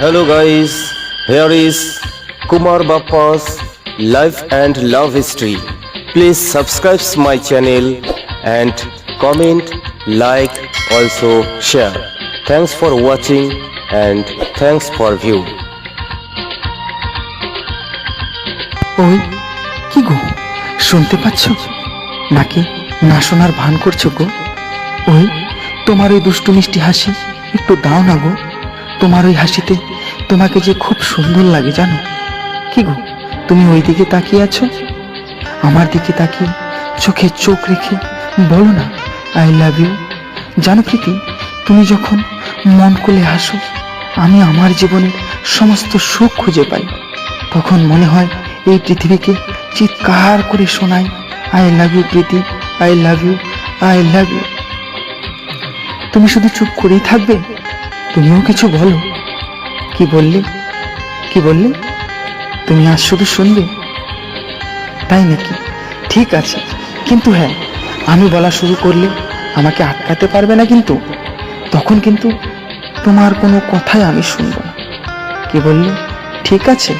Hello guys, here is Kumar Bappa's life and love history. Please subscribe my channel and comment, like, also share. Thanks for watching and thanks for view. ওই কি গো শুনতে পাচ্ছ নাকি না শোনার ভান করছ গো ওই তোমার ওই দুষ্টু মিষ্টি হাসি একটু দাও না গো তোমার ওই হাসিতে তোমাকে যে খুব সুন্দর লাগে জানো? কি গো, তুমি ওই দিকে তাকিয়ে আছো? আমার দিকে তাকিয়ে চোখে চোখ রেখে বলো না আই লাভ ইউ জানো প্রীতি, তুমি যখন মন খুলে হাসো, আমি আমার জীবনের সমস্ত সুখ খুঁজে পাই। তখন মনে হয় এই পৃথিবীকে চিৎকার করে শোনাই I love you Preeti I love you I love you তুমি শুধু চুপ করেই থাকবে? তুমিও কিছু বলো। কি বললে? কি বললে? তুমি আজ শুধু শুনবে? তাই নাকি? ঠিক আছে। কিন্তু হ্যাঁ আমি বলা শুরু করলে আমাকে আটকাতে পারবে না কিন্তু? তখন কিন্তু তোমার কোনো কথাই আমি শুনব না। কি বললে? ঠিক আছে,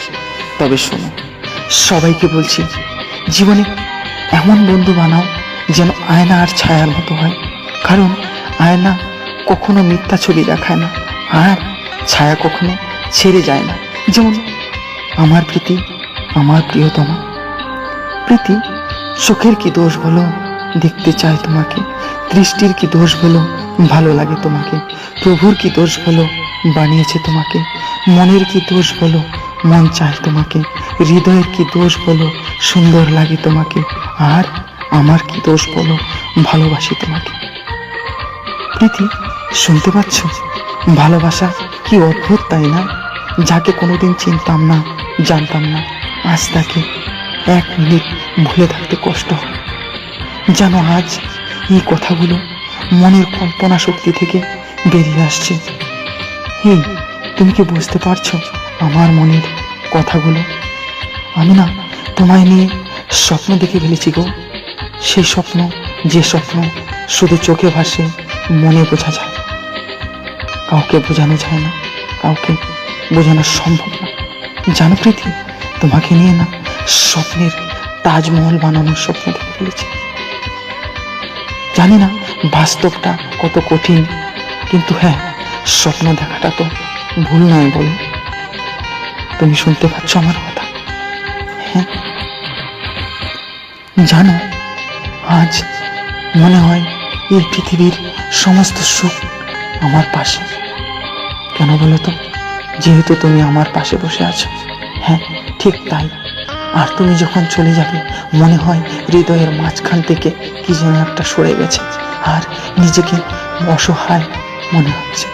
তবে শোনো। সবাইকে বলছি, জীবনে এমন বন্ধু বানাও যেন আয়না আর ছায়ার মতো হয়। কারণ আয়না কখনো মিথ্যা ছবি দেখায় না। আর ছায়া কখনো ছেড়ে যায় না। যেমন আমার প্রীতি, আমার প্রিয়তমা। প্রীতি চোখের কি দোষ বলো? দেখতে চাই তোমাকে। দৃষ্টির কি দোষ বলো? ভালো লাগে তোমাকে। প্রভুর কি দোষ বলো? বানিয়েছে তোমাকে। মনের কি দোষ বলো? মন চায় তোমাকে। হৃদয়ের কি দোষ বলো? সুন্দর লাগে তোমাকে। আর আমার কি দোষ বলো? ভালোবাসি তোমাকে। প্রীতি, শুনতে পাচ্ছ? ভালোবাসা কি অদ্ভুত, তাই না? যাকে কোনোদিন চিনতাম না, জানতাম না। আজ তাকে এক মিনিট ভুলে থাকতে কষ্ট হয়। যেন আজ এই কথাগুলো মনের কল্পনা শক্তি থেকে বেরিয়ে আসছে। এই তুমি কি বুঝতে পারছ আমার মনের কথাগুলো? আমি না তোমায় নিয়ে স্বপ্ন দেখে ফেলেছি গো। সেই স্বপ্ন, যে স্বপ্ন শুধু চোখে ভাসে, মনে বোঝা যায়। কাউকে বোঝানো যায় না, কাউকে বোঝানো সম্ভব না। জানো প্রীতি, তোমাকে নিয়ে না স্বপ্নের তাজমহল বানানোর স্বপ্ন দেখে ফেলেছি। জানি না বাস্তবটা কত কঠিন, কিন্তু হ্যাঁ স্বপ্ন দেখাটা তো ভুল নয় বলো। তুমি শুনতে পাচ্ছ আমার কথা? হ্যাঁ। জানো, আজ মনে হয় এই পৃথিবীর সমস্ত সুখ আমার পাশে। কেন বলো তো? যেহেতু তুমি আমার পাশে বসে আছো। হ্যাঁ ঠিক তাই। আর তুমি যখন চলে যাবে, মনে হয় হৃদয়ের মাঝখান থেকে কি যেন একটা সরে গেছে। আর নিজেকে অসহায় মনে হচ্ছে।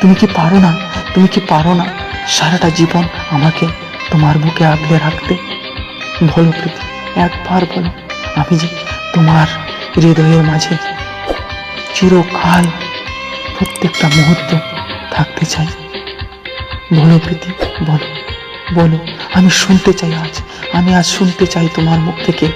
তুমি কি পারো না? তুমি কি পারো না সারাটা জীবন আমাকে তোমার বুকে আগলে রাখতে? বলো প্রীতি একবার বলো। আমি যে তোমার হৃদয়ের মাঝে চিরকাল প্রত্যেকটা মুহূর্ত থাকতে চাই। বলো প্রীতি, বলো বলো, আমি শুনতে চাই আজ, আমি আজ শুনতে চাই তোমার মুখ থেকে।